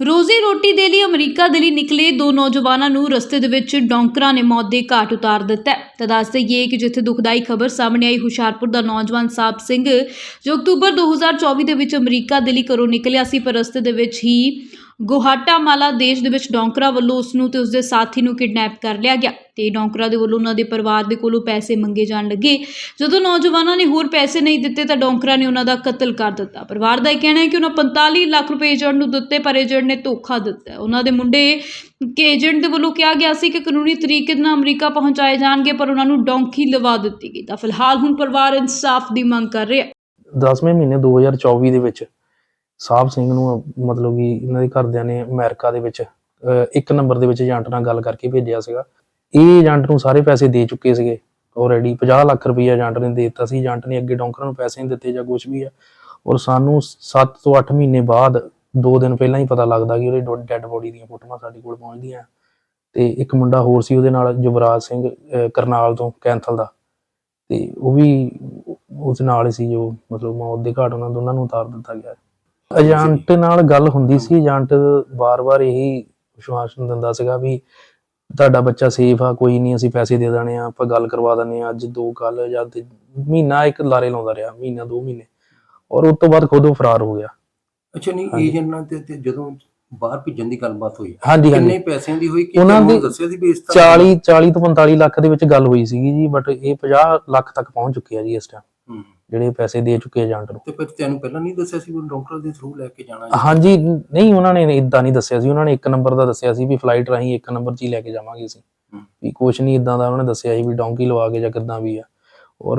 ਰੋਜ਼ੀ ਰੋਟੀ ਦੇ ਲਈ ਅਮਰੀਕਾ ਦੇ ਲਈ ਨਿਕਲੇ ਦੋ ਨੌਜਵਾਨਾਂ ਨੂੰ ਰਸਤੇ ਦੇ ਵਿੱਚ ਡੌਂਕਰਾਂ ਨੇ ਮੌਤ ਦੇ ਘਾਟ ਉਤਾਰ ਦਿੱਤਾ ਹੈ। ਤਾਂ ਦੱਸ ਦੇਈਏ ਕਿ ਜਿੱਥੇ ਦੁਖਦਾਈ ਖਬਰ ਸਾਹਮਣੇ ਆਈ, ਹੁਸ਼ਿਆਰਪੁਰ ਦਾ ਨੌਜਵਾਨ ਸਾਹਿਬ ਸਿੰਘ ਜੋ ਅਕਤੂਬਰ 2024 ਦੇ ਵਿੱਚ ਅਮਰੀਕਾ ਦੇ ਲਈ ਘਰੋਂ ਨਿਕਲਿਆ ਸੀ, ਪਰ ਰਸਤੇ ਦੇ ਵਿੱਚ ਹੀ ਗੁਹਾਟਾਮਾਲਾ ਦੇਸ਼ ਦੇ ਵਿੱਚ ਡੌਂਕਰਾਂ ਵੱਲੋਂ ਉਸ ਨੂੰ ਤੇ ਉਸਦੇ ਸਾਥੀ ਨੂੰ ਕਿਡਨੈਪ ਕਰ ਲਿਆ ਗਿਆ ਤੇ ਡੌਂਕਰਾਂ ਦੇ ਵੱਲੋਂ ਉਹਨਾਂ ਦੇ ਪਰਿਵਾਰ ਦੇ ਕੋਲੋਂ ਪੈਸੇ ਮੰਗੇ ਜਾਣ ਲੱਗੇ। ਜਦੋਂ ਨੌਜਵਾਨਾਂ ਨੇ ਹੋਰ ਪੈਸੇ ਨਹੀਂ ਦਿੱਤੇ ਤਾਂ ਡੌਂਕਰਾਂ ਨੇ ਉਹਨਾਂ ਦਾ ਕਤਲ ਕਰ ਦਿੱਤਾ। ਪਰਿਵਾਰ ਦਾ ਇਹ ਕਹਿਣਾ ਹੈ ਕਿ ਉਹਨਾਂ 45 ਲੱਖ ਰੁਪਏ ਏਜੰਟ ਨੂੰ ਦਿੱਤੇ, ਪਰ ਏਜੰਟ ਨੇ ਧੋਖਾ ਦਿੱਤਾ ਉਹਨਾਂ ਦੇ ਮੁੰਡੇ ਕਿ ਏਜੰਟ ਦੇ ਵੱਲੋਂ ਕਿਹਾ ਗਿਆ ਸੀ ਕਿ ਕਾਨੂੰਨੀ ਤਰੀਕੇ ਨਾਲ ਅਮਰੀਕਾ ਪਹੁੰਚਾਏ ਜਾਣਗੇ, ਪਰ ਉਹਨਾਂ ਨੂੰ ਡੌਂਕੀ ਲਵਾ ਦਿੱਤੀ ਗਈ ਤਾਂ ਫਿਲਹਾਲ ਹੁਣ ਪਰਿਵਾਰ ਇਨਸਾਫ ਦੀ ਮੰਗ ਕਰ ਰਿਹਾ ਹੈ। 10ਵੇਂ ਮਹੀਨੇ 2024 ਦੇ ਵਿੱਚ ਸਾਹਿਬ ਸਿੰਘ ਨੂੰ ਮਤਲਬ ਕਿ ਇਹਨਾਂ ਦੇ ਘਰਦਿਆਂ ਨੇ ਅਮਰੀਕਾ ਦੇ ਵਿੱਚ ਅਹ, ਇੱਕ ਨੰਬਰ ਦੇ ਵਿੱਚ ਏਜੰਟ ਨਾਲ ਗੱਲ ਕਰਕੇ ਭੇਜਿਆ ਸੀਗਾ। ਇਹ ਏਜੰਟ ਨੂੰ ਸਾਰੇ ਪੈਸੇ ਦੇ ਚੁੱਕੇ ਸੀਗੇ। ਆਲਰੇਡੀ 50 ਲੱਖ ਰੁਪਏ ਏਜੰਟ ਨੇ ਦੇ ਦਿੱਤਾ ਸੀ। ਏਜੰਟ ਨੇ ਅੱਗੇ ਡੌਂਕਰਾਂ ਨੂੰ ਪੈਸੇ ਨਹੀਂ ਦਿੱਤੇ ਜਾਂ ਕੁਝ ਵੀ ਆ। ਔਰ ਸਾਨੂੰ 7 ਤੋਂ 8 ਮਹੀਨੇ ਬਾਅਦ 2 ਦਿਨ ਪਹਿਲਾਂ ਹੀ ਪਤਾ ਲੱਗਦਾ ਕਿ ਉਹਦੇ ਡੈੱਡ ਬੋਡੀ ਦੀਆਂ ਫੋਟੋਆਂ ਸਾਡੇ ਕੋਲ ਪਹੁੰਚਦੀਆਂ। ਤੇ ਇੱਕ ਮੁੰਡਾ ਹੋਰ ਸੀ ਉਹਦੇ ਨਾਲ ਯੁਵਰਾਜ ਸਿੰਘ ਕਰਨਾਲ ਤੋਂ ਕੈਂਥਲ ਦਾ। ਤੇ ਉਹ ਵੀ ਉਸ ਨਾਲ ਹੀ ਸੀ ਜੋ ਮਤਲਬ ਮੌਤ ਦੇ ਘਾਟ ਉਹਨਾਂ ਦੋਨਾਂ ਨੂੰ ਉਤਾਰ ਦਿੱਤਾ ਗਿਆ। ਏਜੰਟ ਨਾਲ ਗੱਲ ਹੁੰਦੀ ਸੀ ਏਜੰਟ ਵਾਰ-ਵਾਰ ਇਹੀ ਵਿਸ਼ਵਾਸ ਦਿੰਦਾ ਸੀਗਾ ਵੀ ਤੁਹਾਡਾ ਬੱਚਾ ਸੇਫ ਆ ਕੋਈ ਨਹੀਂ ਅਸੀਂ ਪੈਸੇ ਦੇ ਦੇਣੇ ਆ ਆਪਾਂ ਗੱਲ ਕਰਵਾ ਦਿੰਦੇ ਆ ਅੱਜ ਦੋ ਕੱਲ ਜਾਂ ਤੇ ਮਹੀਨਾ ਇੱਕ ਲਾਰੇ ਲਾਉਂਦਾ ਰਿਹਾ ਮਹੀਨਾ ਦੋ ਮਹੀਨੇ ਔਰ ਉਸ ਤੋਂ ਬਾਅਦ ਖੁਦ ਉਹ ਫਰਾਰ ਹੋ ਗਿਆ ਅੱਛਾ ਨਹੀਂ। ਏਜੰਟ ਨਾਲ ਤੇ ਜਦੋਂ ਬਾਹਰ ਭੇਜਣ ਦੀ ਗੱਲਬਾਤ ਹੋਈ ਹਾਂਜੀ ਕਿੰਨੇ ਪੈਸਿਆਂ ਦੀ ਹੋਈ ਕਿ ਉਹਨਾਂ ਦੀ ਦੱਸਿਆ ਸੀ ਵੀ ਇਸ ਤਰ੍ਹਾਂ 40 40 ਤੋਂ 45 ਲੱਖ ਦੇ ਵਿੱਚ ਗੱਲ ਹੋਈ ਸੀਗੀ ਜੀ ਬਟ ਇਹ 50 ਲੱਖ ਤੱਕ ਪਹੁੰਚ ਚੁੱਕੇ ਆ ਜੀ ਇਸ ਟਾਈਮ। ਜਿਹੜੇ ਪੈਸੇ ਦੇ ਚੁੱਕੇ ਏਜੰਟ ਨੂੰ ਤੇ ਫਿਰ ਤੈਨੂੰ ਪਹਿਲਾਂ ਨਹੀਂ ਦੱਸਿਆ ਸੀ ਵੀ ਡਾਕਟਰ ਦੇ ਥਰੂ ਲੈ ਕੇ ਜਾਣਾ ਜੀ? ਹਾਂਜੀ ਨਹੀਂ ਉਹਨਾਂ ਨੇ ਇਦਾਂ ਨਹੀਂ ਦੱਸਿਆ ਸੀ ਉਹਨਾਂ ਨੇ ਇੱਕ ਨੰਬਰ ਦਾ ਦੱਸਿਆ ਸੀ ਵੀ ਫਲਾਈਟ ਰਾਹੀਂ ਇੱਕ ਨੰਬਰ 'ਚ ਹੀ ਲੈ ਕੇ ਜਾਵਾਂਗੇ ਅਸੀਂ। ਵੀ ਕੁਛ ਨਹੀਂ ਇਦਾਂ ਦਾ ਉਹਨਾਂ ਨੇ ਦੱਸਿਆ ਸੀ ਵੀ ਡੌਂਕੀ ਲਵਾ ਕੇ ਜਾਂ ਕਿੱਦਾਂ ਵੀ ਆ ਔਰ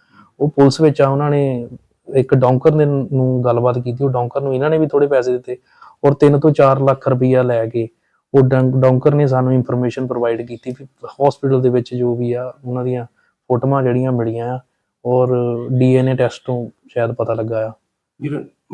ਉਹ ਪੁਲਿਸ ਵਿੱਚ ਆ ਉਹਨਾਂ ਨੇ ਇੱਕ ਡੌਂਕਰ ਨੇ ਨੂੰ ਗੱਲਬਾਤ ਕੀਤੀ ਉਹ ਡੌਂਕਰ ਨੂੰ ਇਹਨਾਂ ਨੇ ਵੀ ਥੋੜੇ ਪੈਸੇ ਦਿੱਤੇ ਔਰ 3 ਤੋਂ 4 ਲੱਖ ਰੁਪਈਆ ਲੈ ਕੇ ਉਹ ਡੰ- ਡੌਂਕਰ ਨੇ ਸਾਨੂੰ ਇਨਫੋਰਮੇਸ਼ਨ ਪ੍ਰੋਵਾਈਡ ਕੀਤੀ ਵੀ ਹਸਪੀਟਲ ਦੇ ਵਿੱਚ ਜੋ ਵੀ ਆ ਉਹਨਾਂ ਦੀਆਂ ਫੋਟੋਆਂ ਜਿਹੜੀਆਂ ਮਿਲੀਆਂ ਆ ਔਰ ਡੀਐਨਏ ਟੈਸਟ ਤੋਂ ਸ਼ਾਇਦ ਪਤਾ ਲੱਗਾ ਆ।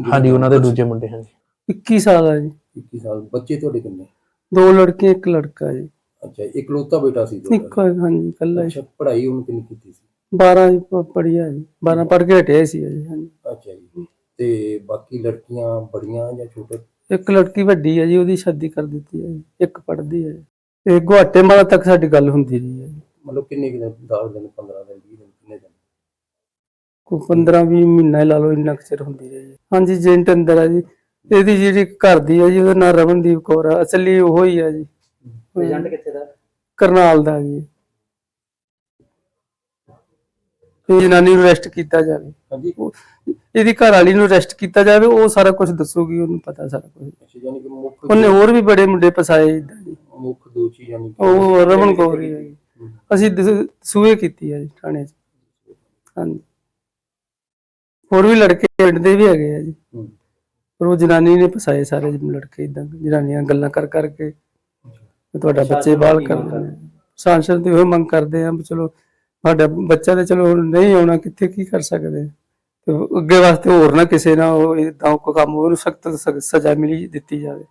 ਹਾਂਜੀ ਉਹਨਾਂ ਦੇ ਦੂਜੇ ਮੁੰਡੇ ਹਾਂਜੀ। 21 ਸਾਲ ਹੈ ਜੀ। 21 ਸਾਲ ਬੱਚੇ ਤੁਹਾਡੇ ਕਿੰਨੇ? ਦੋ ਲੜਕੇ ਇੱਕ ਲੜਕਾ ਜੀ। ਅੱਛਾ ਇਕਲੌਤਾ ਬੇਟਾ ਸੀ ਤੁਹਾਡਾ? ਇੱਕ ਹਾਂਜੀ ਕੱਲਾ ਅੱਛਾ ਪੜ੍ਹਾਈ ਉਹਨੇ ਕਿੰਨੀ ਕੀਤੀ ਸੀ? 12 ਜੀ ਪ- ਪੜ੍ਹਿਆ ਜੀ 12 ਪੜ੍ਹ ਕੇ ਹਟਿਆ ਸੀ ਜੀ ਹਾਂਜੀ। ਅੱਛਾ ਜੀ ਤੇ ਬਾਕੀ ਲੜਕੀਆਂ ਬੜੀਆਂ ਜਾਂ ਛੋਟੇ? ਇੱਕ ਲੜਕੀ ਵੱਡੀ ਹੈ ਜੀ ਉਹਦੀ ਸ਼ਾਦੀ ਕਰ ਦਿੱਤੀ ਹੈ ਜੀ ਇੱਕ ਪੜ੍ਹਦੀ ਹੈ ਜੀ। ਤੇ ਗੁਆਟੇਮਾਲਾ ਤੱਕ ਸਾਡੀ ਗੱਲ ਹੁੰਦੀ ਰਹੀ ਹੈ ਜੀ। ਮਤਲਬ ਕਿੰਨੇ ਕਿੰਨੇ 10 ਦਿਨ 15 ਦਿਨ 20 ਦਿਨ ਕਿੰਨੇ ਦਿਨ? ਕੋਈ 15 20 ਮਹੀਨਾ ਹੀ ਲਾ ਲਓ ਇੰਨਾ ਕੁ ਚਿਰ ਹੁੰਦੀ ਰਹੀ ਹੈ ਹਾਂਜੀ ਜੈਂਟ ਅੰਦਰ ਹੈ ਜੀ ਇਹਦੀ ਜਿਹੜੀ ਘਰ ਦੀ ਹੈ ਜੀ ਉਹਦਾ ਨਾਂ ਰਮਨਦੀਪ ਕੌਰ ਆ ਅਸਲੀ ਉਹ ਹੀ ਹੈ ਜੀ। ਏਜੰਟ ਕਿੱਥੇ ਦਾ? ਕਰਨਾਲ ਦਾ ਜੀ। ਜਨਾਨੀ ਨੂੰ ਅਰੈਸਟ ਕੀਤਾ ਜਾਵੇ। ਹਾਂਜੀ। ਇਹਦੀ ਘਰ ਵਾਲੀ ਨੂੰ ਅਰੈਸਟ ਕੀਤਾ ਜਾਵੇ ਉਹ ਸਾਰਾ ਕੁਝ ਦੱਸੂਗੀ ਉਹਨੂੰ ਪਤਾ ਸਾਰਾ ਕੁਝ ਅੱਛਾ ਯਾਨੀ ਕਿ ਮੁੱਖ ਉਹਨੇ ਹੋਰ ਵੀ ਬੜੇ ਮੁੰਡੇ ਫਸਾਏ ਏਦਾਂ ਜੀ ਮੁੱਖ ਦੋਸ਼ੀ ਯਾਨੀ ਕਿ ਉਹ ਰਮਨ ਕੌਰ ਹੀ ਹੈ ਜੀ। ਅਸੀਂ ਦਸ- ਸੂਏ ਕੀਤੀ ਹੈ ਜੀ ਥਾਣੇ 'ਚ। ਹਾਂਜੀ। ਹੋਰ ਵੀ ਲੜਕੇ ਪਿੰਡ ਦੇ ਵੀ ਹੈਗੇ ਆ ਜੀ। ਪਰ ਉਹ ਜਨਾਨੀ ਨੇ ਫਸਾਏ ਸਾਰੇ ਲੜਕੇ ਇਦਾਂ ਜਨਾਨੀਆਂ ਗੱਲਾਂ ਕਰ ਕਰਕੇ ਵੀ ਤੁਹਾਡਾ ਬੱਚੇ ਬਾਲ ਕਰ ਦਿੰਦੇ ਸਾਂਸਦ ਦੀ ਉਹ ਮੰਗ ਕਰਦੇ ਆ ਵੀ ਚਲੋ ਸਾਡਾ ਬੱਚਾ ਤੇ ਚਲੋ ਨਹੀਂ ਆਉਣਾ, ਕਿੱਥੇ ਕੀ ਕਰ ਸਕਦੇ? ਤੇ ਅੱਗੇ ਵਾਸਤੇ ਹੋਰ ਨਾ ਕਿਸੇ ਨਾਲ ਉਹ ਇਦਾਂ ਕੋਈ ਕੰਮ ਉਹਨੂੰ ਸਖਤ ਸਜ਼ਾ ਮਿਲੀ ਦਿੱਤੀ ਜਾਵੇ।